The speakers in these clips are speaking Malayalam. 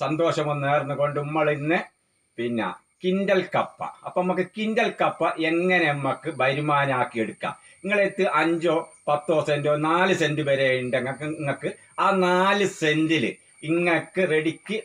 സന്തോഷവും നേർന്നുകൊണ്ട് നമ്മൾ ഇന്ന് പിന്നെ കിൻഡൽ കപ്പ. അപ്പൊ നമുക്ക് കിൻഡൽ കപ്പ എങ്ങനെ നമുക്ക് വരുമാനാക്കി എടുക്കാം? നിങ്ങളെടുത്ത് അഞ്ചോ പത്തോ സെന്റോ നാല് സെന്റ് വരെ ഉണ്ട് നിങ്ങൾക്ക് ആ നാല് സെന്റിൽ ഇങ്ങക്ക് റെഡിക്ക്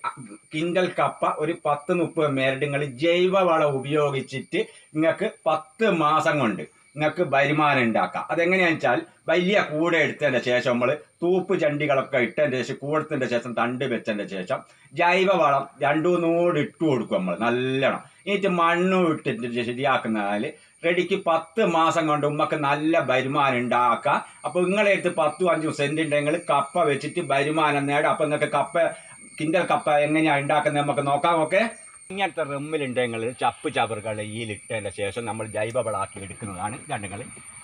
കിൻഡൽ കപ്പ ഒരു പത്ത് മുപ്പത് മേരട് നിങ്ങൾ ജൈവവളം ഉപയോഗിച്ചിട്ട് നിങ്ങൾക്ക് പത്ത് മാസം കൊണ്ട് നിങ്ങൾക്ക് വരുമാനം ഉണ്ടാക്കാം. അതെങ്ങനെയാണെന്ന് വെച്ചാൽ വലിയ കൂടെ എടുത്തതിന്റെ ശേഷം നമ്മൾ തൂപ്പ് ചണ്ടികളൊക്കെ ഇട്ടതിന്റെ ശേഷം കൂടത്തിന്റെ ശേഷം തണ്ട് വെച്ചതിന്റെ ശേഷം ജൈവവളം രണ്ടു നൂറ് ഇട്ട് കൊടുക്കും നമ്മൾ നല്ലോണം. എന്നിട്ട് മണ്ണും ഇട്ടിട്ട് ശരിയാക്കുന്നതിൽ റെഡിക്ക് പത്ത് മാസം കൊണ്ട് ഉമ്മക്ക് നല്ല വരുമാനം ഉണ്ടാക്കാം അപ്പോൾ നിങ്ങളെ അടുത്ത് പത്തും അഞ്ചും സെന്റ് ഉണ്ടെങ്കിൽ കപ്പ വെച്ചിട്ട് വരുമാനം നേടാം. അപ്പോൾ നിങ്ങൾക്ക് കപ്പ കിൻഡൽ കപ്പ എങ്ങനെയാണ് ഉണ്ടാക്കുന്നത് നമുക്ക് നോക്കാം ഓക്കെ? ഇങ്ങനത്തെ റമ്മിലുണ്ടെങ്കിൽ ചപ്പ് ചവറുകൾ ഈലിട്ടതിന്റെ ശേഷം നമ്മൾ ജൈവവളാക്കി എടുക്കുന്നതാണ്. രണ്ടുങ്ങൾ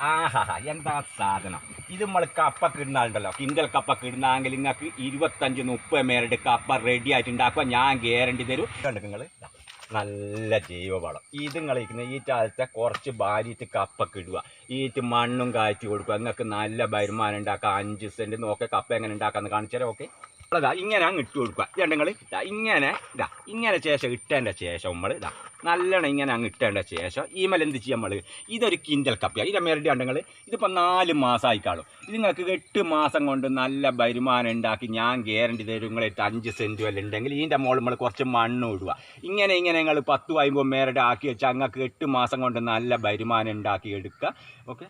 ആഹാ എന്താ സാധനം? ഇത് നമ്മൾ കപ്പ കിടുന്നാളുണ്ടല്ലോ കിൻഡൽ കപ്പ കിടുന്നാണെങ്കിൽ നിങ്ങൾക്ക് ഇരുപത്തഞ്ച് മുപ്പത് മേരുടെ കപ്പ റെഡി ആയിട്ട് ഉണ്ടാക്കുക ഞാൻ ഗ്യാരണ്ടി തരും. കണ്ടു നല്ല ജൈവവളം. ഇത് കളിക്കുന്ന ഈ ചാലത്തെ കുറച്ച് ഭാര്യയിട്ട് കപ്പൊക്കെ ഇടുക ഈറ്റ് മണ്ണും കാഴ്ച കൊടുക്കുക നിങ്ങൾക്ക് നല്ല വരുമാനം ഉണ്ടാക്കാം. അഞ്ച് സെന്റ് നോക്കെ കപ്പ എങ്ങനെ ഉണ്ടാക്കാമെന്ന് കാണിച്ചാലോ ഓക്കെ അതാ ഇങ്ങനെ അങ്ങ് ഇട്ട് കൊടുക്കുക. രണ്ടുങ്ങൾ ഇതാ ഇങ്ങനെ ഇതാ ഇങ്ങനെ ശേഷം ഇട്ടേണ്ട ശേഷം നമ്മൾ ഇതാ നല്ലോണം ഇങ്ങനെ അങ്ങ് ഇട്ടേണ്ട ശേഷം ഈ മേലെ എന്ത് ചെയ്യാം നമ്മൾ ഇതൊരു കിൻഡൽ കപ്പിയാണ് ഇതിന്റെ മേരുടെ രണ്ടുങ്ങൾ ഇതിപ്പോൾ നാല് മാസമായി കാണും. ഇത് നിങ്ങൾക്ക് എട്ട് മാസം കൊണ്ട് നല്ല വരുമാനം ഉണ്ടാക്കി ഞാൻ ഗ്യാരണ്ടി തരും. നിങ്ങളെടുത്ത് അഞ്ച് സെന്റ് വല്ല ഉണ്ടെങ്കിൽ ഇതിന്റെ മോൾ നമ്മൾ കുറച്ച് മണ്ണ് ഇടുക. ഇങ്ങനെ ഇങ്ങനെ നിങ്ങൾ പത്ത് വായുമ്പോൾ മേരുടെ ആക്കി വെച്ചാൽ നിങ്ങൾക്ക് എട്ട് മാസം കൊണ്ട് നല്ല വരുമാനം ഉണ്ടാക്കി എടുക്കുക. ഓക്കെ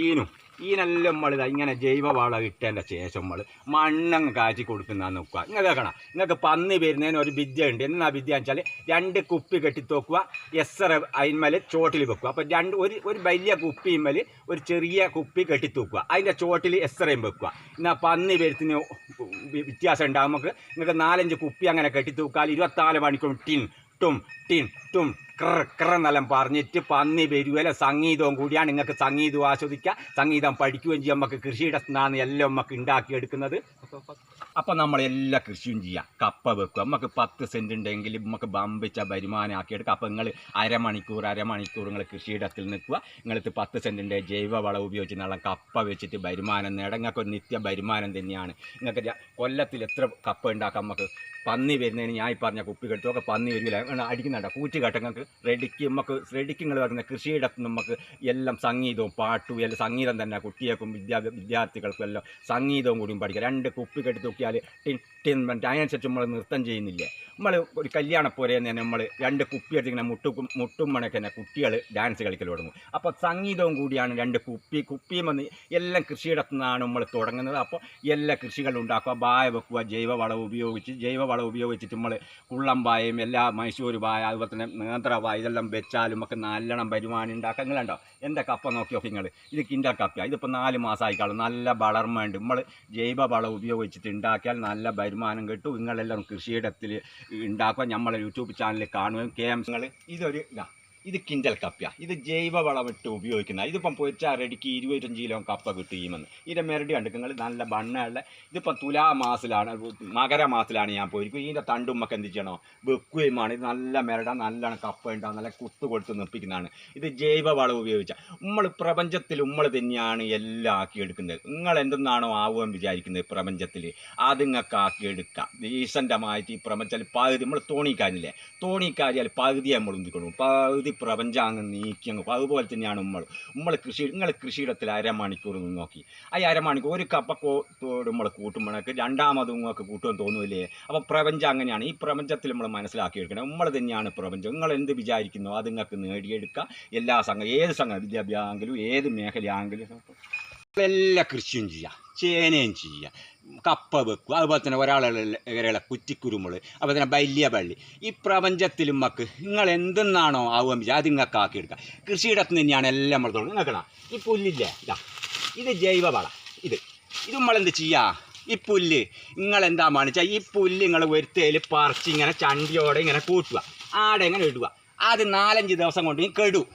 ഈനും ഈനെല്ലാം നമ്മൾ ഇങ്ങനെ ജൈവവളം ഇട്ടതിന്റെ ശേഷം നമ്മൾ മണ്ണങ്ങ് കാച്ചി കൊടുക്കുന്ന നോക്കുക ഇങ്ങനെ കേൾക്കണം നിങ്ങൾക്ക് പന്നി വരുന്നതിന് ഒരു വിദ്യ ഉണ്ട് എന്നാ വിദ്യ വെച്ചാൽ രണ്ട് കുപ്പി കെട്ടി തോക്കുക എസറ അതിന്മേൽ ചോട്ടിൽ വെക്കുക അപ്പോൾ രണ്ട് ഒരു ഒരു വലിയ കുപ്പിയിന്മേൽ ഒരു ചെറിയ കുപ്പി കെട്ടി തൂക്കുക അതിന്റെ ചോട്ടിൽ എസറയും വെക്കുക എന്നാൽ പന്നി വരുത്തിന് വ്യത്യാസം ഉണ്ടാകും നമുക്ക് നിങ്ങൾക്ക് നാലഞ്ച് കുപ്പി അങ്ങനെ കെട്ടി തൂക്കാൽ ഇരുപത്തിനാല് മണിക്കൂർ ടിൻ ടും ടിം ടും ക്ര ക്ര എന്നെല്ലാം പറഞ്ഞിട്ട് പന്നി വരുവല്ല? സംഗീതവും കൂടിയാണ് നിങ്ങൾക്ക് സംഗീതം ആസ്വദിക്കുക സംഗീതം പഠിക്കുകയും ചെയ്യാം. നമുക്ക് കൃഷിയിടത്തുനിന്നാണ് എല്ലാം നമുക്ക് ഉണ്ടാക്കിയെടുക്കുന്നത്. അപ്പം നമ്മൾ എല്ലാ കൃഷിയും ചെയ്യാം. കപ്പ വെക്കുക നമുക്ക് പത്ത് സെന്റ് ഉണ്ടെങ്കിൽ നമുക്ക് ബമ്പിച്ച വരുമാനം ആക്കിയെടുക്കുക അപ്പം നിങ്ങൾ അരമണിക്കൂർ അരമണിക്കൂർ നിങ്ങൾ കൃഷിയിടത്തിൽ നിൽക്കുക. നിങ്ങൾക്ക് പത്ത് സെന്റിന്റെ ജൈവ വളം ഉപയോഗിച്ച് നല്ല കപ്പ വെച്ചിട്ട് വരുമാനം നേടാം നിങ്ങൾക്ക് ഒരു നിത്യ വരുമാനം തന്നെയാണ്. നിങ്ങൾക്ക് കൊല്ലത്തിൽ എത്ര കപ്പ ഉണ്ടാക്കാം നമുക്ക് പന്നി വരുന്നതിന് ഞാൻ ഈ പറഞ്ഞ കുപ്പികെടുത്തൊക്കെ പന്നി വരില്ല. അടിക്കുന്നുണ്ട്? കൂറ്റുകെട്ടങ്ങൾക്ക് റെഡിക്ക് നമുക്ക് റെഡിക്ക് നിങ്ങൾ പറയുന്ന കൃഷിയിടത്ത് നമുക്ക് എല്ലാം സംഗീതവും പാട്ടും എല്ലാം സംഗീതം തന്നെ കുട്ടികൾക്കും വിദ്യാ വിദ്യാർത്ഥികൾക്കും എല്ലാം സംഗീതവും കൂടിയും പഠിക്കുക. രണ്ട് കുപ്പി കെട്ടി ടിൻ പറഞ്ഞിട്ട് അതിനനുസരിച്ച് നമ്മൾ നൃത്തം ചെയ്യുന്നില്ല? നമ്മൾ ഒരു കല്യാണപ്പോരെ തന്നെ നമ്മൾ രണ്ട് കുപ്പി എടുത്ത് ഇങ്ങനെ മുട്ടും മുട്ടും മണക്കന്നെ കുട്ടികൾ ഡാൻസ് കളിക്കൽ തുടങ്ങും. അപ്പോൾ സംഗീതവും കൂടിയാണ് രണ്ട് കുപ്പി കുപ്പിയും വന്ന് എല്ലാം കൃഷിയിടത്തു നിന്നാണ് നമ്മൾ തുടങ്ങുന്നത്. അപ്പോൾ എല്ലാ കൃഷികളും ഉണ്ടാക്കുക. ബായ വെക്കുക ജൈവവളം ഉപയോഗിച്ച് ജൈവവളം ഉപയോഗിച്ചിട്ട് നമ്മൾ കുള്ളം കുള്ളമ്പായും എല്ലാ മൈസൂർ ബായ അതുപോലെ തന്നെ നേന്ത്രവായ ഇതെല്ലാം വെച്ചാലും ഒക്കെ നല്ലോണം വരുമാനം ഉണ്ടാക്കുക. നിങ്ങളുണ്ടോ എന്റെ കപ്പ നോക്കി നോക്കി നിങ്ങൾ ഇത് കിൻഡ കപ്പയാണ് ഇതിപ്പോൾ നാല് മാസമായിക്കാളും നല്ല വളർമ്മയുണ്ട്. നമ്മൾ ജൈവ വളം ഉപയോഗിച്ചിട്ട് ഉണ്ടാക്കിയാൽ നല്ല വരുമാനം കിട്ടും. നിങ്ങളെല്ലാം കൃഷിയിടത്തിൽ ഉണ്ടാക്കുക. നമ്മളെ യൂട്യൂബ് ചാനലിൽ കാണുകയും കെ എം നിങ്ങൾ ഇതൊരു ഇതാ. ഇത് കിൻഡൽ കപ്പ ഇത് ജൈവ വളമിട്ട് ഉപയോഗിക്കുന്ന. ഇതിപ്പം പൊരിച്ചാൽ റെഡിക്ക് ഇരുപത്തഞ്ച് കിലോ കപ്പ കിട്ടും ഈമെന്ന് ഇതിന്റെ മെരടി കണ്ട് നിങ്ങൾ നല്ല മണ്ണുള്ള ഇതിപ്പം തുലാമാസത്തിലാണ് മകരമാസത്തിലാണ് ഞാൻ പോയിരിക്കും ഇതിന്റെ തണ്ടുമ്മക്ക് എന്ത് ചെയ്യണോ? വെക്കുകയുമാണ്. ഇത് നല്ല മെരട നല്ലോണം കപ്പ ഉണ്ടാവും നല്ല കുത്തു കൊടുത്ത് നിർപ്പിക്കുന്നതാണ്. ഇത് ജൈവ വളം ഉപയോഗിച്ച. നമ്മൾ പ്രപഞ്ചത്തിൽ നമ്മൾ തന്നെയാണ് എല്ലാം ആക്കിയെടുക്കുന്നത്. നിങ്ങൾ എന്തെന്നാണോ ആവുമെന്ന് വിചാരിക്കുന്നത് പ്രപഞ്ചത്തിൽ. അത് നിങ്ങൾക്ക് ആക്കിയെടുക്കാം. ഡീസന്റമായിട്ട് ഈ പ്രപഞ്ചത്തിൽ പകുതി നമ്മൾ തോണിക്കാരില്ലേ തോണിക്കാരിയാൽ പകുതി നമ്മൾ ഉന്തിക്കൊള്ളു. പകുതി പ്രപഞ്ചം അങ്ങ് നീക്കി അങ്ങ് അതുപോലെ തന്നെയാണ് ഉമ്മൾ ഉമ്മൾ കൃഷി നിങ്ങൾ കൃഷിയിടത്തിൽ അരമണിക്കൂർ നിന്ന് നോക്കി. ആ അരമണിക്കൂർ ഒരു കപ്പക്കോട് നമ്മൾ കൂട്ടുമ്പോഴേക്ക് രണ്ടാമതും നിങ്ങൾക്ക് കൂട്ടുമെന്ന് തോന്നുന്നില്ലേ അപ്പോൾ പ്രപഞ്ചം അങ്ങനെയാണ് ഈ പ്രപഞ്ചത്തിൽ നമ്മൾ മനസ്സിലാക്കി മനസ്സിലാക്കിയെടുക്കണം. നമ്മൾ തന്നെയാണ് പ്രപഞ്ചം. നിങ്ങൾ എന്ത് വിചാരിക്കുന്നു അത് നിങ്ങൾക്ക് നേടിയെടുക്കുക എല്ലാ സംഘം ഏത് സംഘം വിദ്യാഭ്യാസമെങ്കിലും ഏത് മേഖലയാണെങ്കിലും എല്ലാ കൃഷിയും ചെയ്യുക ചേനയും ചെയ്യുക കപ്പ വെക്കുക അതുപോലെ തന്നെ ഒരാളെ കുറ്റിക്കുരുമുൾ അതുപോലെ തന്നെ വലിയ പള്ളി. ഈ പ്രപഞ്ചത്തിൽ മക്ക് നിങ്ങൾ എന്തെന്നാണോ ആവുക വിചാരിക്കുക അത് നിങ്ങൾക്ക് ആക്കിയെടുക്കുക കൃഷിയിടത്ത് തന്നെയാണ് എല്ലാം നമ്മൾ തുടങ്ങുന്നത്. നിങ്ങൾക്കണ ഈ പുല്ലില്ലേ? ഇതാ. ഇത് ജൈവവള ഇത്. ഇത് നമ്മളെന്ത് ചെയ്യുക ഈ പുല്ല് നിങ്ങൾ എന്താ കാണിച്ചാൽ ഈ പുല്ല് നിങ്ങൾ വരുത്തേൽ പറിച്ച് ഇങ്ങനെ ചണ്ടിയോടെ ഇങ്ങനെ കൂട്ടുക. ആടെ ഇങ്ങനെ ഇടുക. അത് നാലഞ്ച് ദിവസം കൊണ്ട് കെടു.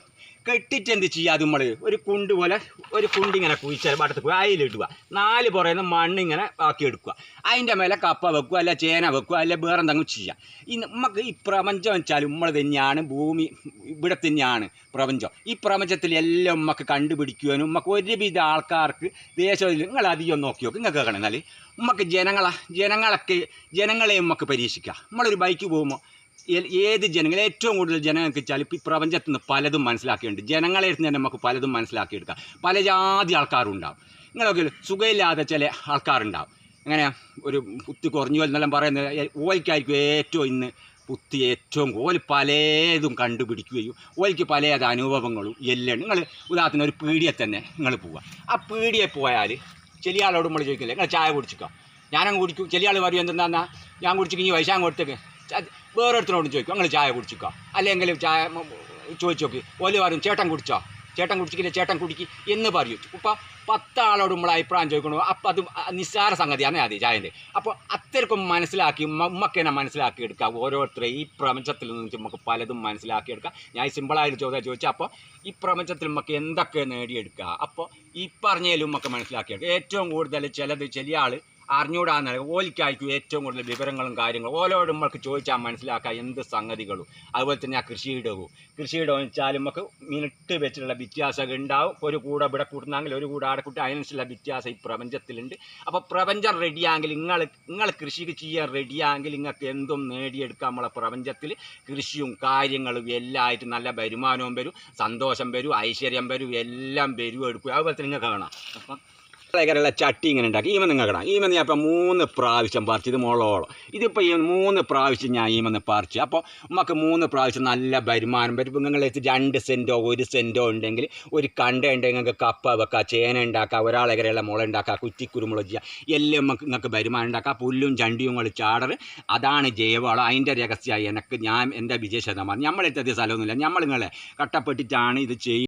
കെട്ടിട്ട് എന്ത് ചെയ്യുക അത് നമ്മൾ ഒരു കുണ്ട് പോലെ ഒരു കുണ്ട് ഇങ്ങനെ കുഴിച്ചാൽ പടത്ത് പോയി അതിലിടുക നാല് പുറയുന്ന മണ്ണ് ഇങ്ങനെ ആക്കി എടുക്കുക അതിന്റെ മേലെ കപ്പ വെക്കുക അല്ല ചേന വെക്കുക അല്ല വേറെ എന്തെങ്കിലും ചെയ്യുക ഈ നമുക്ക് ഈ പ്രപഞ്ചം വെച്ചാൽ നമ്മൾ തന്നെയാണ് ഭൂമി ഇവിടെ തന്നെയാണ് പ്രപഞ്ചം. ഈ പ്രപഞ്ചത്തിൽ എല്ലാം നമുക്ക് കണ്ടുപിടിക്കുവാനും നമുക്ക് ഒരുവിധ ആൾക്കാർക്ക് ദേശത്തിൽ നിങ്ങൾ അധികം നോക്കി നോക്കും. നിങ്ങൾക്ക് കേൾക്കണം എന്നാൽ നമുക്ക് ജനങ്ങളെ ജനങ്ങളൊക്കെ ജനങ്ങളെ നമുക്ക് പരീക്ഷിക്കാം. നമ്മളൊരു ബൈക്ക് പോകുമ്പോൾ ഏത് ജനങ്ങൾ ഏറ്റവും കൂടുതൽ ജനങ്ങൾക്ക് വെച്ചാൽ ഈ പ്രപഞ്ചത്തിൽ നിന്ന് പലതും മനസ്സിലാക്കിയിട്ടുണ്ട്. ജനങ്ങളെ അടുത്ത് തന്നെ നമുക്ക് പലതും മനസ്സിലാക്കിയെടുക്കാം. പല ജാതി ആൾക്കാരുണ്ടാവും. നിങ്ങളൊക്കെ സുഖമില്ലാതെ ചില ആൾക്കാരുണ്ടാവും. അങ്ങനെ ഒരു പുത്തി കുറഞ്ഞു എന്നെല്ലാം പറയുന്നത് ഓൽക്കായിരിക്കും ഏറ്റവും ഇന്ന് പുത്തി ഏറ്റവും ഓൽ പലതും കണ്ടുപിടിക്കുകയും ഓൽക്ക് പല അനുഭവങ്ങളും എല്ലാം നിങ്ങൾ ഉദാഹരണത്തിന് ഒരു പീടിയെ തന്നെ നിങ്ങൾ പോവുക. ആ പീടിയെ പോയാൽ ചെറിയ ആളോട് നമ്മൾ ചോദിക്കില്ലേ? നിങ്ങൾ ചായ കുടിച്ചിക്കോ? ഞാനങ്ങ് കുടിക്കും. ചെറിയ ആൾ പറയും എന്തെന്നാ ഞാൻ കുടിച്ചിട്ട് ഇനി അങ്ങ് കൊടുത്തേക്ക്. വേറൊരുത്തരോടും ചോദിക്കും അങ്ങനെ ചായ കുടിച്ചിക്കോ? അല്ലെങ്കിൽ ചായ ചോദിച്ചു നോക്കി ഓൽ പറയും ചേട്ടൻ കുടിച്ചോ? ചേട്ടൻ കുടിച്ചിട്ടില്ല ചേട്ടൻ കുടിക്ക് എന്ന് പറയും. ഇപ്പം പത്താളോട് നമ്മൾ അഭിപ്രായം ചോദിക്കണു. അപ്പം അത് നിസ്സാര സംഗതിയാണ് അത് ചായന്റെ. അപ്പോൾ അത്രക്കും മനസ്സിലാക്കി ഉമ്മക്കനെ മനസ്സിലാക്കി എടുക്കാം. ഓരോരുത്തരെ ഈ പ്രപഞ്ചത്തിൽ നിന്ന് നമുക്ക് പലതും മനസ്സിലാക്കി എടുക്കാം. ഞാൻ സിമ്പിളായിട്ട് ചോദ്യം ചോദിച്ചാൽ അപ്പോൾ ഈ പ്രപഞ്ചത്തിൽ നമുക്ക് എന്തൊക്കെ നേടിയെടുക്കുക അപ്പോൾ ഈ പറഞ്ഞതിലും നമുക്ക് മനസ്സിലാക്കിയെടുക്കുക ഏറ്റവും കൂടുതൽ ചിലത് ചില ആൾ അറിഞ്ഞൂടാന്ന് ഓലിക്കായിരിക്കും ഏറ്റവും കൂടുതൽ വിവരങ്ങളും കാര്യങ്ങളും. ഓലോട് നമ്മൾക്ക് ചോദിച്ചാൽ മനസ്സിലാക്കാം എന്ത് സംഗതികളും. അതുപോലെ തന്നെ ആ കൃഷിയിടവും. കൃഷിയിടം വെച്ചാൽ നമുക്ക് മിനിറ്റ് വെച്ചിട്ടുള്ള വ്യത്യാസമൊക്കെ ഉണ്ടാവും. ഒരു കൂടെ ഇവിടെ കൂട്ടുന്നെങ്കിൽ ഒരു കൂടെ ആടെ കൂട്ടി അതിനനുസരിച്ചുള്ള വ്യത്യാസം ഈ പ്രപഞ്ചത്തിലുണ്ട്. അപ്പോൾ പ്രപഞ്ചം റെഡിയാങ്കിൽ നിങ്ങൾ നിങ്ങൾ കൃഷിക്ക് ചെയ്യാൻ റെഡിയാങ്കിൽ നിങ്ങൾക്ക് എന്തും നേടിയെടുക്കാം നമ്മളെ പ്രപഞ്ചത്തിൽ. കൃഷിയും കാര്യങ്ങളും എല്ലാം ആയിട്ട് നല്ല വരുമാനവും വരും. സന്തോഷം വരും ഐശ്വര്യം വരും എല്ലാം വരും എടുക്കും അതുപോലെ തന്നെ നിങ്ങൾക്ക് കാണാം. അപ്പം ഭയങ്കരമുള്ള ചട്ടി ഇങ്ങനെ ഉണ്ടാക്കി. ഈമ നിങ്ങൾ കിടാം ഈമ ഞാൻ ഇപ്പം മൂന്ന് പ്രാവശ്യം പറിച്ചു ഇത് മുളോളം. ഇതിപ്പോൾ ഈ മൂന്ന് പ്രാവശ്യം ഞാൻ ഈമെന്ന് പറിച്ചു. അപ്പോൾ നമുക്ക് മൂന്ന് പ്രാവശ്യം നല്ല വരുമാനം വരും. നിങ്ങൾ രണ്ട് സെന്റോ ഒരു സെന്റോ ഉണ്ടെങ്കിൽ ഒരു കണ്ട ഉണ്ടെങ്കിൽ നിങ്ങൾക്ക് കപ്പ വെക്കാം ചേന ഉണ്ടാക്കാം ഒരാളെകരെയുള്ള മുള ഉണ്ടാക്കാം കുറ്റിക്കുരുമുളക് ചെയ്യുക എല്ലാം നമുക്ക് നിങ്ങൾക്ക് വരുമാനം ഉണ്ടാക്കാം. പുല്ലും ചണ്ടിയും കളി ചാടർ അതാണ് ജൈവവളം അതിന്റെ രഹസ്യമായി എനിക്ക് ഞാൻ എന്റെ വിജയ ശതമാനം നമ്മളെത്തത് സ്ഥലമൊന്നുമില്ല. നമ്മൾ നിങ്ങളെ കട്ടപ്പെട്ടിട്ടാണ് ഇത് ചെയ്യുന്നത്